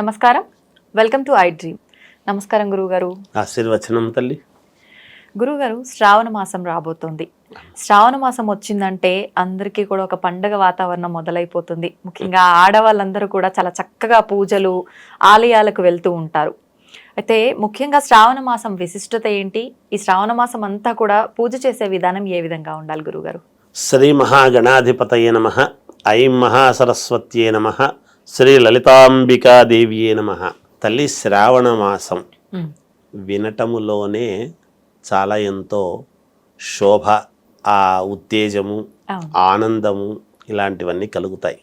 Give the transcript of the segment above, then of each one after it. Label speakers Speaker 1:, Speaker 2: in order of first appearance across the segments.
Speaker 1: నమస్కారం. Welcome to I dream నమస్కారం గురువుగారు.
Speaker 2: ఆశీర్వచనం తల్లి.
Speaker 1: గురువుగారు శ్రావణ మాసం రాబోతోంది. శ్రావణ మాసం వచ్చిందంటే అందరికీ కూడా ఒక పండగ వాతావరణం మొదలైపోతుంది. ముఖ్యంగా ఆడవాళ్ళందరూ కూడా చాలా చక్కగా పూజలు ఆలయాలకు వెళ్తూ ఉంటారు. అయితే ముఖ్యంగా శ్రావణ మాసం విశిష్టత ఏంటి? ఈ శ్రావణ మాసం అంతా కూడా పూజ చేసే విధానం ఏ విధంగా ఉండాలి గురువుగారు?
Speaker 2: శ్రీ మహాగణాధిపతయే నమ. ఐం మహాసరస్వత్యే నమ. శ్రీ లలితాంబికాదేవియే నమ. తల్లి శ్రావణ మాసం వినటములోనే చాలా ఎంతో శోభ ఆ ఉత్తేజము ఆనందము ఇలాంటివన్నీ కలుగుతాయి.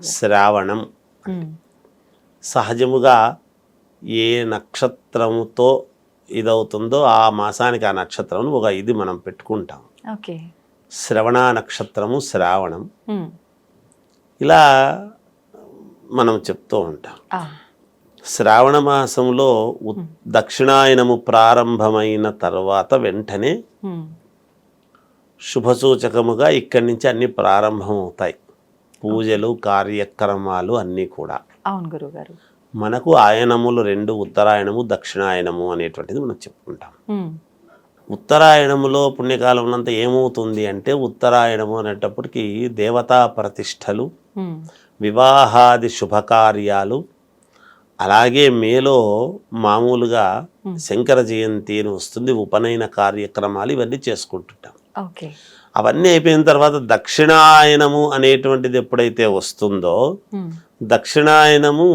Speaker 2: శ్రావణం సహజముగా ఏ నక్షత్రముతో ఇదవుతుందో ఆ మాసానికి ఆ నక్షత్రం ఒక ఇది మనం పెట్టుకుంటాం. శ్రవణ నక్షత్రము శ్రావణం. ఇలా మనం చెప్తూ ఉంటాం. శ్రావణ మాసంలో దక్షిణాయనము ప్రారంభమైన తర్వాత వెంటనే శుభసూచకముగా ఇక్కడి నుంచి అన్ని ప్రారంభమవుతాయి. పూజలు కార్యక్రమాలు అన్నీ కూడా.
Speaker 1: అవును
Speaker 2: మనకు ఆయనములు రెండు ఉత్తరాయణము దక్షిణాయనము అనేటువంటిది మనం చెప్పుకుంటాం. ఉత్తరాయణములో పుణ్యకాలంలో అంతా ఏమవుతుంది అంటే ఉత్తరాయణము అనేటప్పటికీ దేవతా ప్రతిష్టలు వివాహాది శుభకార్యాలు అలాగే మేలో మామూలుగా శంకర జయంతి అని వస్తుంది ఉపనయన కార్యక్రమాలు ఇవన్నీ చేసుకుంటుంటాం.
Speaker 1: ఓకే.
Speaker 2: అవన్నీ అయిపోయిన తర్వాత దక్షిణాయనము అనేటువంటిది ఎప్పుడైతే వస్తుందో దక్షిణాయనము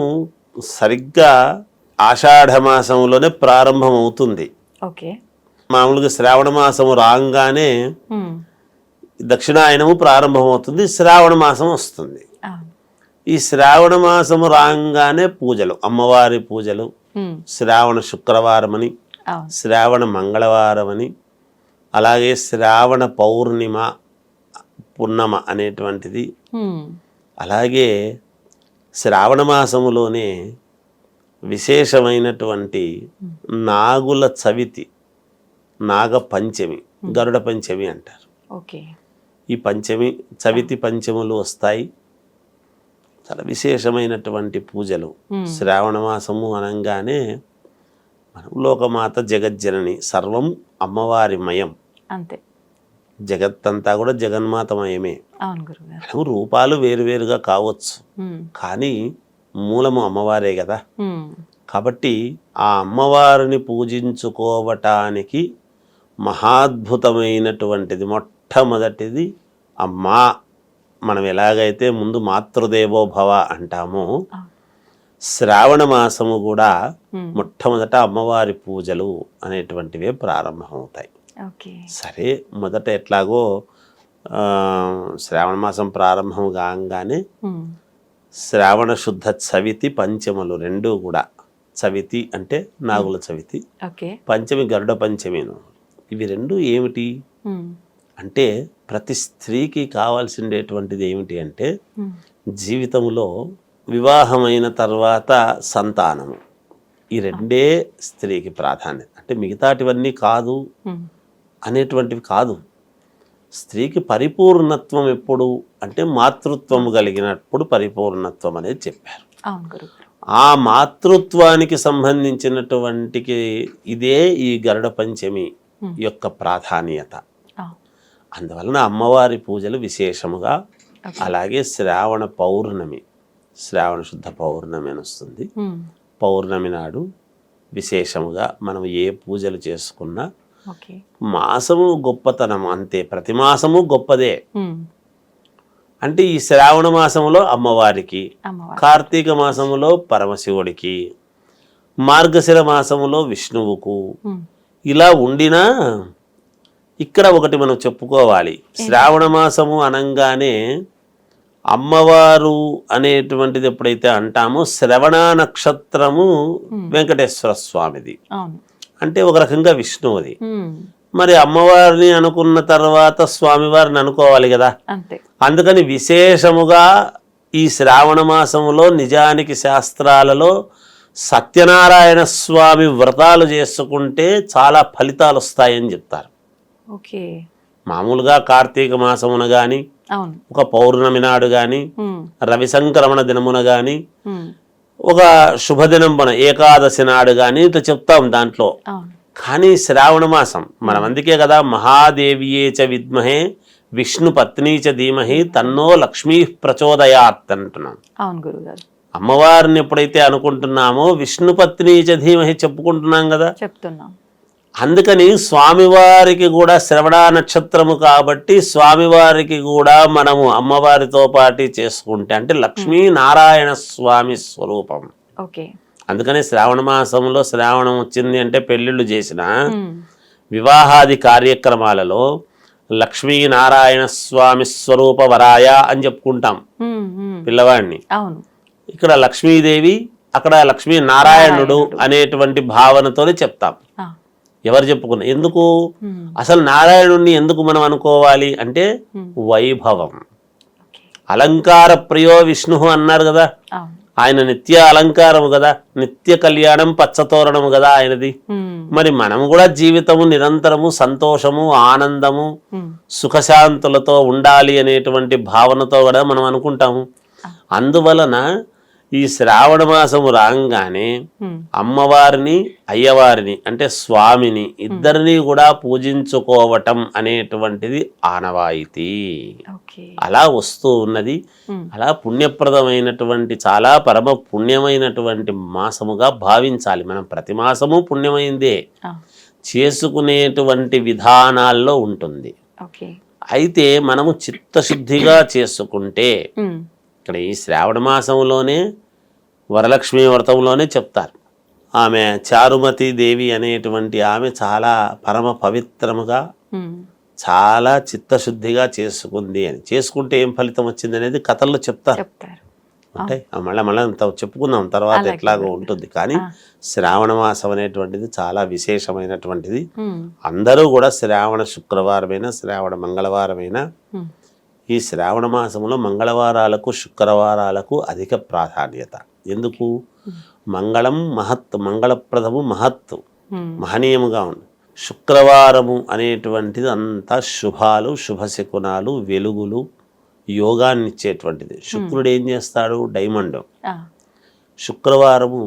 Speaker 2: సరిగ్గా ఆషాఢ మాసంలోనే ప్రారంభమవుతుంది.
Speaker 1: ఓకే.
Speaker 2: మామూలుగా శ్రావణ మాసము రాగానే దక్షిణాయనము ప్రారంభమవుతుంది శ్రావణ మాసం వస్తుంది. ఈ శ్రావణ మాసము రాగానే పూజలు అమ్మవారి పూజలు. శ్రావణ శుక్రవారం అని శ్రావణ మంగళవారం అని అలాగే శ్రావణ పౌర్ణిమ పున్నమ అనేటువంటిది. అలాగే శ్రావణ మాసములోనే విశేషమైనటువంటి నాగుల చవితి నాగ పంచమి గరుడ పంచమి అంటారు.
Speaker 1: ఓకే.
Speaker 2: ఈ పంచమి చవితి పంచములు వస్తాయి. చాలా విశేషమైనటువంటి పూజలు.
Speaker 1: Hmm.
Speaker 2: శ్రావణ మాసము అనగానే మనం లోకమాత జగజ్జనని సర్వం అమ్మవారి మయం.
Speaker 1: అంతే.
Speaker 2: జగత్తంతా కూడా జగన్మాతమయమే రూపాలు వేరువేరుగా కావచ్చు.
Speaker 1: ఉమ్,
Speaker 2: కానీ మూలము అమ్మవారే కదా.
Speaker 1: ఉమ్,
Speaker 2: కాబట్టి ఆ అమ్మవారిని పూజించుకోవటానికి మహాద్భుతమైనటువంటిది మొట్టమొదటిది అమ్మా. మనం ఎలాగైతే ముందు మాతృదేవో భవ అంటామో శ్రావణ మాసము కూడా మొట్టమొదట అమ్మవారి పూజలు అనేటువంటివే ప్రారంభమవుతాయి. సరే మొదట ఎట్లాగో ఆ, శ్రావణ మాసం ప్రారంభం కాగానే శ్రావణ శుద్ధ చవితి పంచములు రెండూ కూడా. చవితి అంటే నాగుల చవితి.
Speaker 1: ఓకే.
Speaker 2: పంచమి గరుడ పంచమిను. ఇవి రెండు ఏమిటి? అంటే ప్రతి స్త్రీకి కావాల్సిండేటువంటిది ఏమిటి అంటే జీవితంలో వివాహమైన తర్వాత సంతానము. ఈ రెండే స్త్రీకి ప్రాధాన్యత. అంటే మిగతాటివన్నీ కాదు అనేటువంటివి కాదు. స్త్రీకి పరిపూర్ణత్వం ఎప్పుడు అంటే మాతృత్వము కలిగినప్పుడు పరిపూర్ణత్వం అనేది చెప్పారు. ఆ మాతృత్వానికి సంబంధించినటువంటి ఇదే ఈ గరుడ పంచమి. యొక్క ప్రాధాన్యత. అందువలన అమ్మవారి పూజలు విశేషముగా అలాగే శ్రావణ పౌర్ణమి శ్రావణ శుద్ధ పౌర్ణమి అని వస్తుంది. పౌర్ణమి నాడు విశేషముగా మనం ఏ పూజలు చేసుకున్నా మాసము గొప్పతనం అంతే ప్రతి మాసము గొప్పదే. అంటే ఈ శ్రావణ మాసములో అమ్మవారికి
Speaker 1: అమ్మవారు
Speaker 2: కార్తీక మాసములో పరమశివుడికి మార్గశిర మాసములో విష్ణువుకు ఇలా ఉండినా ఇక్కడ ఒకటి మనం చెప్పుకోవాలి. శ్రావణ మాసము అనంగానే అమ్మవారు అనేటువంటిది ఎప్పుడైతే అంటామో శ్రవణ నక్షత్రము వెంకటేశ్వర స్వామిది. అంటే ఒక రకంగా విష్ణువుది. మరి అమ్మవారిని అనుకున్న తర్వాత స్వామివారిని అనుకోవాలి కదా. అందుకని విశేషముగా ఈ శ్రావణ మాసములో నిజానికి శాస్త్రాలలో సత్యనారాయణ స్వామి వ్రతాలు చేసుకుంటే చాలా ఫలితాలు వస్తాయని చెప్తారు.
Speaker 1: ఓకే.
Speaker 2: మామూలుగా కార్తీక మాసమున
Speaker 1: అవును.
Speaker 2: ఒక పౌర్ణమి నాడు
Speaker 1: ఉమ్,
Speaker 2: రవి సంక్రమణ దినమున
Speaker 1: ఉమ్,
Speaker 2: ఒక శుభదినం మన ఏకాదశి నాడు కానీ ఇట్లా చెప్తాం దాంట్లో. కానీ శ్రావణ మాసం మనం అందుకే కదా మహాదేవియే చ విద్మహే విష్ణు పత్ని చ ధీమహి తన్నో లక్ష్మీ ప్రచోదయాత్ అంటున్నాం.
Speaker 1: అవును గురుగారు.
Speaker 2: అమ్మవారిని ఎప్పుడైతే అనుకుంటున్నామో విష్ణు పత్ని చ ధీమహి చెప్పుకుంటున్నాం కదా.
Speaker 1: చెప్తున్నాం.
Speaker 2: అందుకని స్వామివారికి కూడా శ్రవణ నక్షత్రము కాబట్టి స్వామివారికి కూడా మనము అమ్మవారితో పాటు చేసుకుంటే అంటే లక్ష్మీ నారాయణ స్వామి స్వరూపం.
Speaker 1: ఓకే.
Speaker 2: అందుకని శ్రావణ మాసంలో శ్రావణం వచ్చింది అంటే పెళ్ళిళ్ళు చేసిన
Speaker 1: ఉమ్,
Speaker 2: వివాహాది కార్యక్రమాలలో లక్ష్మీనారాయణ స్వామి స్వరూప వరాయ అని చెప్పుకుంటాం.
Speaker 1: ఉమ్.
Speaker 2: పిల్లవాడిని. ఇక్కడ లక్ష్మీదేవి అక్కడ లక్ష్మీ నారాయణుడు. అనేటువంటి భావనతోనే చెప్తాం. ఎవరు చెప్పుకున్నా ఎందుకు? అసలు నారాయణుణ్ణి ఎందుకు మనం అనుకోవాలి? అంటే. వైభవం. అలంకార ప్రియో విష్ణు అన్నారు కదా. ఆయన నిత్య అలంకారము కదా. నిత్య కళ్యాణం పచ్చతోరణము కదా ఆయనది. మరి మనం కూడా జీవితము నిరంతరము సంతోషము ఆనందము సుఖశాంతులతో ఉండాలి అనేటువంటి భావనతో కూడా మనం అనుకుంటాము. అందువలన ఈ శ్రావణ మాసము రాగానే అమ్మవారిని అయ్యవారిని అంటే స్వామిని ఇద్దరిని కూడా పూజించుకోవటం అనేటువంటిది ఆనవాయితీ. అలా వస్తూ ఉన్నది. అలా పుణ్యప్రదమైనటువంటి చాలా పరమ పుణ్యమైనటువంటి మాసముగా భావించాలి. మనం ప్రతి మాసము పుణ్యమైందే. చేసుకునేటువంటి విధానాల్లో ఉంటుంది. అయితే మనము చిత్తశుద్ధిగా చేసుకుంటే ఇక్కడ ఈ శ్రావణ మాసంలోనే వరలక్ష్మి వ్రతంలోనే చెప్తారు. ఆమె చారుమతి దేవి అనేటువంటి ఆమె చాలా పరమ పవిత్రముగా చాలా చిత్తశుద్ధిగా చేసుకుంది అని. చేసుకుంటే ఏం ఫలితం వచ్చింది అనేది కథల్లో చెప్తారు. అంటే మళ్ళీ మళ్ళీ అంత చెప్పుకుందాం తర్వాత ఎట్లాగో ఉంటుంది. కానీ శ్రావణ మాసం అనేటువంటిది చాలా విశేషమైనటువంటిది. అందరూ కూడా శ్రావణ శుక్రవారమైనా శ్రావణ మంగళవారమైనా ఈ శ్రావణ మాసంలో మంగళవారాలకు శుక్రవారాలకు అధిక ప్రాధాన్యత. ఎందుకు? మంగళం మహత్ మంగళప్రదము మహత్ మహనీయముగా ఉంది శుక్రవారము అనేటువంటిది అంతా శుభాలు శుభశకునాలు వెలుగులు యోగాన్ని ఇచ్చేటువంటిది శుక్రుడు ఏం చేస్తాడు? డైమండ్. శుక్రవారము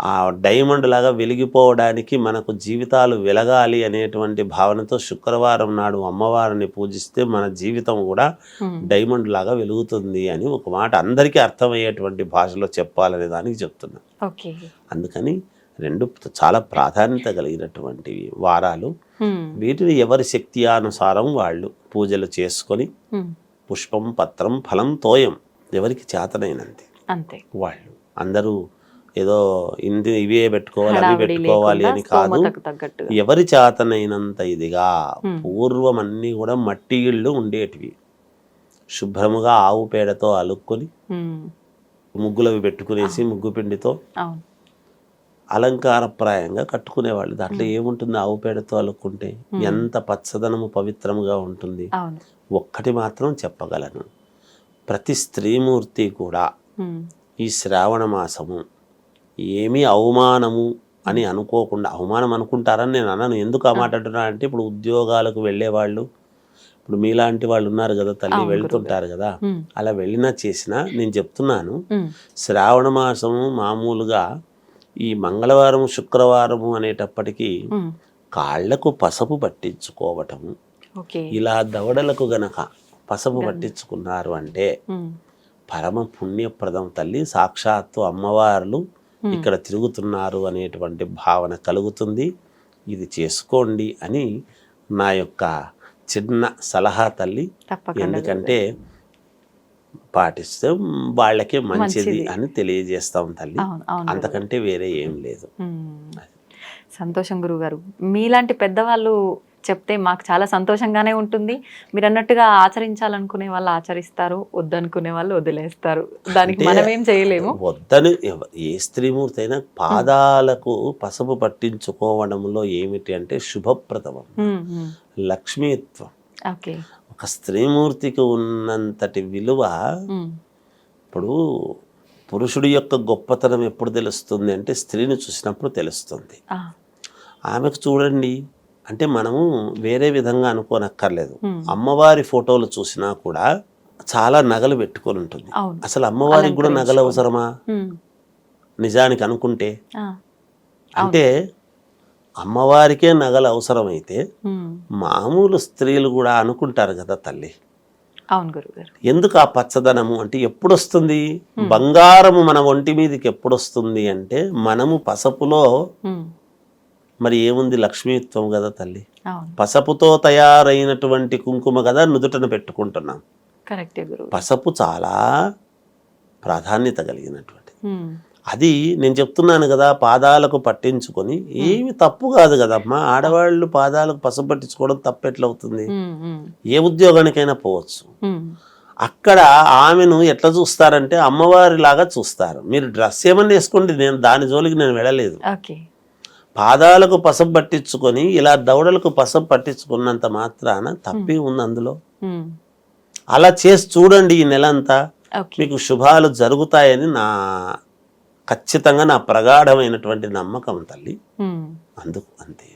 Speaker 2: ఆ డైమండ్ లాగా వెలిగిపోవడానికి మనకు జీవితాలు వెలగాలి అనేటువంటి భావనతో శుక్రవారం నాడు అమ్మవారిని పూజిస్తే మన జీవితం కూడా డైమండ్ లాగా వెలుగుతుంది అని ఒక మాట అందరికీ అర్థమయ్యేటువంటి భాషలో చెప్పాలనే దానికి చెప్తున్నా. అందుకని రెండు చాలా ప్రాధాన్యత కలిగినటువంటివి వారాలు. వీటిని ఎవరి శక్తి అనుసారం వాళ్ళు పూజలు చేసుకొని పుష్పం పత్రం ఫలం తోయం ఎవరికి చేతనైనంతే
Speaker 1: అంతే.
Speaker 2: వాళ్ళు. అందరూ ఏదో ఇంటి ఇవే పెట్టుకోవాలి అవి పెట్టుకోవాలి అని కాదు. ఎవరి చేతనైనంత ఇదిగా. పూర్వం అన్నీ కూడా మట్టి ఇళ్ళు ఉండేటివి. శుభ్రముగా ఆవు పేడతో అలుక్కొని ముగ్గులవి పెట్టుకునేసి ముగ్గు పిండితో అలంకారప్రాయంగా కట్టుకునేవాళ్ళు. దాంట్లో ఏముంటుంది ఆవు పేడతో అలుక్కుంటే? ఎంత పచ్చదనము పవిత్రముగా ఉంటుంది? ఒక్కటి మాత్రం చెప్పగలను. ప్రతి స్త్రీమూర్తి కూడా ఈ శ్రావణ మాసము ఏమీ అవమానము అని అనుకోకుండా అవమానం అనుకుంటారని నేను అన్నాను ఎందుకు ఆ మాట అంటున్నా అంటే ఇప్పుడు ఉద్యోగాలకు వెళ్ళేవాళ్ళు ఇప్పుడు మీలాంటి వాళ్ళు ఉన్నారు కదా తల్లి వెళ్తుంటారు కదా. అలా వెళ్ళినా చేసినా నేను చెప్తున్నాను శ్రావణ మాసము మామూలుగా ఈ మంగళవారం శుక్రవారము అనేటప్పటికీ కాళ్ళకు పసుపు పట్టించుకోవటము. ఇలా దవడలకు గనక పసుపు పట్టించుకున్నారు అంటే పరమ పుణ్యప్రదం తల్లి. సాక్షాత్తు అమ్మవార్లు ఇక్కడ తిరుగుతున్నారు అనేటువంటి భావన కలుగుతుంది. ఇది చేసుకోండి అని నా యొక్క చిన్న సలహా తల్లి ఎందుకంటే పాటిస్తే వాళ్ళకి మంచిది. అని తెలియజేస్తాం తల్లి. అంతకంటే వేరే ఏం లేదు.
Speaker 1: సంతోషం గురుగారు మీలాంటి పెద్దవాళ్ళు చెప్తే మాకు చాలా సంతోషంగానే ఉంటుంది. మీరు అన్నట్టుగా ఆచరించాలనుకునే వాళ్ళు ఆచరిస్తారు వద్దనుకునే వాళ్ళు వదిలేస్తారు. దానికి మనం ఏం చేయలేము.
Speaker 2: వద్దని ఏ స్త్రీమూర్తి అయినా పాదాలకు పసుపు పట్టించుకోవడంలో ఏమిటి అంటే శుభప్రదమం. లక్ష్మీత్వం.
Speaker 1: ఓకే.
Speaker 2: ఒక స్త్రీమూర్తికి ఉన్నంతటి విలువ. ఇప్పుడు పురుషుడి యొక్క గొప్పతనం ఎప్పుడు తెలుస్తుంది అంటే స్త్రీని చూసినప్పుడు తెలుస్తుంది. ఆమెకు చూడండి అంటే మనము వేరే విధంగా అనుకోనక్కర్లేదు.
Speaker 1: మ్మ్.
Speaker 2: అమ్మవారి ఫోటోలు చూసినా కూడా చాలా నగలు పెట్టుకొని ఉంటుంది. అసలు అమ్మవారికి కూడా నగలు అవసరమా. నిజానికి అనుకుంటే. అంటే అమ్మవారికే నగలు అవసరమైతే మామూలు స్త్రీలు కూడా అనుకుంటారు కదా తల్లి.
Speaker 1: అవును గురుగారు.
Speaker 2: ఎందుకు ఆ పచ్చదనము? అంటే ఎప్పుడు వస్తుంది బంగారము మన ఒంటి మీదకి ఎప్పుడు వస్తుంది అంటే మనము పసపులో మరి ఏముంది లక్ష్మీత్వం కదా తల్లి? పసపుతో తయారైనటువంటి కుంకుమ కదా నుదుటను పెట్టుకుంటున్నాం.
Speaker 1: కరెక్టే
Speaker 2: పసపు చాలా ప్రాధాన్యత కలిగినటువంటి అది నేను చెప్తున్నాను కదా పాదాలకు పట్టించుకొని ఏమి తప్పు కాదు కదమ్మా. ఆడవాళ్ళు పాదాలకు పసుపు పట్టించుకోవడం తప్పు ఎట్లవుతుంది ఏ ఉద్యోగానికైనా పోవచ్చు. అక్కడ ఆమెను ఎట్లా చూస్తారంటే అమ్మవారి లాగా చూస్తారు. మీరు డ్రెస్ ఏమన్నా వేసుకోండి నేను దాని జోలికి నేను వెళ్ళలేదు. పాదాలకు పసుపు పట్టించుకొని ఇలా దవడలకు పసుపు పట్టించుకున్నంత మాత్రాన తప్పి ఉంది అందులో.
Speaker 1: ఉమ్,
Speaker 2: అలా చేసి చూడండి ఈ నెలంతా.
Speaker 1: ఓకే
Speaker 2: మీకు శుభాలు జరుగుతాయని నా ఖచ్చితంగా నా ప్రగాఢమైనటువంటి నమ్మకం తల్లి.
Speaker 1: ఉమ్.
Speaker 2: అందుకు అంతే.